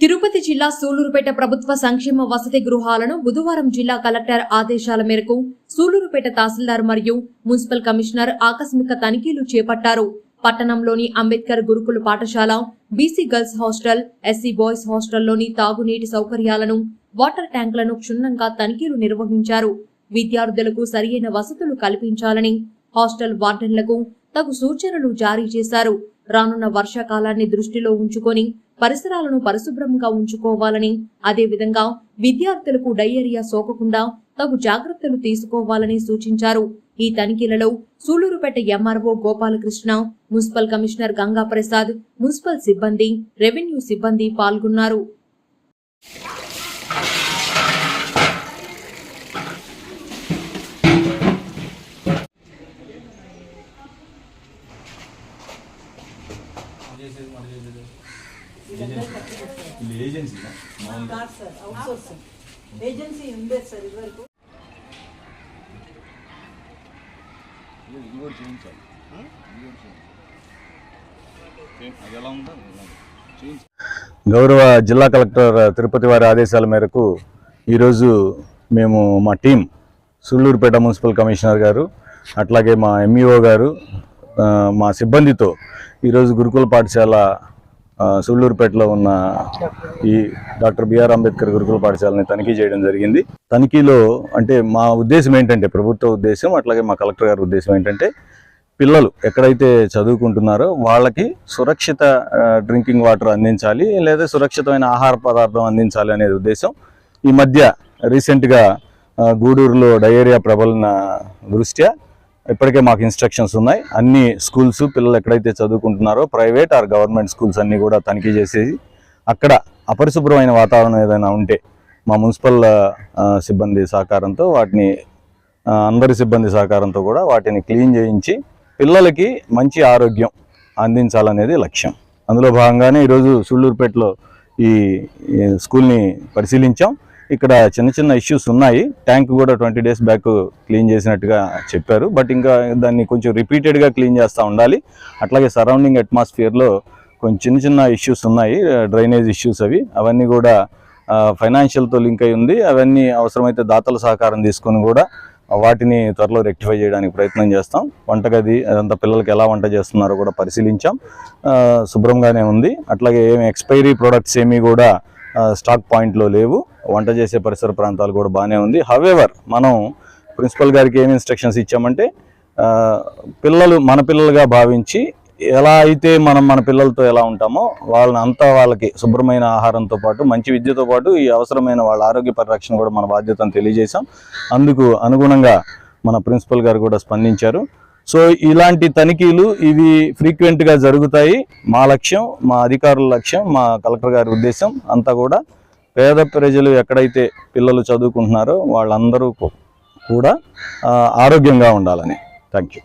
తిరుపతి జిల్లా సూలూరుపేట ప్రభుత్వ సంక్షేమ వసతి గృహాలను బుధవారం జిల్లా కలెక్టర్ ఆదేశాల మేరకు సూలూరుపేట తహసీల్దార్ మరియు మున్సిపల్ కమిషనర్ ఆకస్మిక తనిఖీలు చేపట్టారు. పట్టణంలోని అంబేద్కర్ గురుకుల పాఠశాల BC girls hostel SC boys హాస్టల్లోని తాగునీటి సౌకర్యాలను వాటర్ ట్యాంకులను క్షుణ్ణంగా తనిఖీలు నిర్వహించారు. విద్యార్థులకు సరియైన వసతులు కల్పించాలని హాస్టల్ వార్డెన్లకు తగు సూచనలు జారీ చేశారు. రానున్న వర్షాకాలాన్ని దృష్టిలో ఉంచుకొని పరిసరాలను పరిశుభ్రంగా ఉంచుకోవాలని అదేవిధంగా విద్యార్థులకు డయేరియా సోకకుండా తగు జాగ్రత్తలు తీసుకోవాలని సూచించారు. ఈ తనిఖీలలో Sullurpeta MRO Gopalakrishna municipal commissioner Ganga Prasad municipal సిబ్బంది రెవెన్యూ సిబ్బంది పాల్గొన్నారు. చేసేది మరి చేసేది? ఇది ఏజెన్సీ మామూలుగా కాదు సార్ అవుట్ సోర్సింగ్ ఏజెన్సీ ఉండేది సార్ ఇదివరకు. ఇది కూడా చేయించాలి. ఇది కూడా చేయించాలి. అది ఎలా ఉందో అది ఎలా ఉంది. చేయించాలి గౌరవ జిల్లా కలెక్టర్ తిరుపతి వారి ఆదేశాల మేరకు ఈరోజు మేము మా టీం సుళ్ళూరుపేట మున్సిపల్ కమిషనర్ గారు అట్లాగే మా ఎంఈఓ గారు ఆ, మా సిబ్బందితో ఈరోజు గురుకుల పాఠశాల సుళ్ళూరుపేటలో ఉన్న ఈ డాక్టర్ బిఆర్ అంబేద్కర్ గురుకుల పాఠశాలని తనిఖీ చేయడం జరిగింది. తనిఖీలో అంటే మా ఉద్దేశం ఏంటంటే ప్రభుత్వ ఉద్దేశం అట్లాగే మా కలెక్టర్ గారి ఉద్దేశం ఏంటంటే పిల్లలు ఎక్కడైతే చదువుకుంటున్నారో వాళ్ళకి సురక్షిత డ్రింకింగ్ వాటర్ అందించాలి లేదా సురక్షితమైన ఆహార పదార్థం అందించాలి అనేది ఉద్దేశం. ఈ మధ్య రీసెంట్గా గూడూరులో డయేరియా ప్రబలిన దృష్ట్యా ఇప్పటికే మాకు ఇన్స్ట్రక్షన్స్ ఉన్నాయి. అన్ని స్కూల్స్ పిల్లలు ఎక్కడైతే చదువుకుంటున్నారో ప్రైవేట్ ఆర్ గవర్నమెంట్ స్కూల్స్ అన్నీ కూడా తనిఖీ చేసేసి అక్కడ అపరిశుభ్రమైన వాతావరణం ఏదైనా ఉంటే మా మున్సిపల్ సిబ్బంది సహకారంతో వాటిని అందరి సిబ్బంది సహకారంతో కూడా వాటిని క్లీన్ చేయించి పిల్లలకి మంచి ఆరోగ్యం అందించాలనేది లక్ష్యం. అందులో భాగంగానే ఈరోజు సుళ్ళూరుపేటలో ఈ స్కూల్ని పరిశీలించాం. ఇక్కడ చిన్న చిన్న ఇష్యూస్ ఉన్నాయి. ట్యాంక్ కూడా ట్వంటీ డేస్ బ్యాక్ క్లీన్ చేసినట్టుగా చెప్పారు. బట్ ఇంకా దాన్ని కొంచెం రిపీటెడ్గా క్లీన్ చేస్తూ ఉండాలి. అట్లాగే సరౌండింగ్ అట్మాస్ఫియర్లో కొంచెం చిన్న చిన్న ఇష్యూస్ ఉన్నాయి. డ్రైనేజ్ ఇష్యూస్ అవి. అవన్నీ కూడా ఫైనాన్షియల్తో లింక్ అయి ఉంది. అవన్నీ అవసరమైతే దాతల సహకారం తీసుకొని కూడా వాటిని త్వరలో రెక్టిఫై చేయడానికి ప్రయత్నం చేస్తాం. వంటగది అదంతా పిల్లలకి ఎలా వంట చేస్తున్నారో కూడా పరిశీలించాం. శుభ్రంగానే ఉంది. అట్లాగే ఏమి ఎక్స్పైరీ ప్రొడక్ట్స్ ఏమీ కూడా స్టాక్ పాయింట్లో లేవు. వంట చేసే పరిసర ప్రాంతాలు కూడా బాగానే ఉంది. హవెవర్ మనం ప్రిన్సిపల్ గారికి ఏమి ఇన్స్ట్రక్షన్స్ ఇచ్చామంటే పిల్లలు మన పిల్లలుగా భావించి ఎలా అయితే మనం మన పిల్లలతో ఎలా ఉంటామో వాళ్ళని అంతా వాళ్ళకి శుభ్రమైన ఆహారంతో పాటు మంచి విద్యతో పాటు ఈ అవసరమైన వాళ్ళ ఆరోగ్య పరిరక్షణ కూడా మన బాధ్యతను తెలియజేశాం. అందుకు అనుగుణంగా మన ప్రిన్సిపల్ గారు కూడా స్పందించారు. సో ఇలాంటి తనిఖీలు ఇవి ఫ్రీక్వెంట్గా జరుగుతాయి. మా లక్ష్యం మా అధికారుల లక్ష్యం మా కలెక్టర్ గారి ఉద్దేశం అంతా కూడా పేద ప్రజలు ఎక్కడైతే పిల్లలు చదువుకుంటున్నారో వాళ్ళందరూ కూడా ఆరోగ్యంగా ఉండాలని. Thank you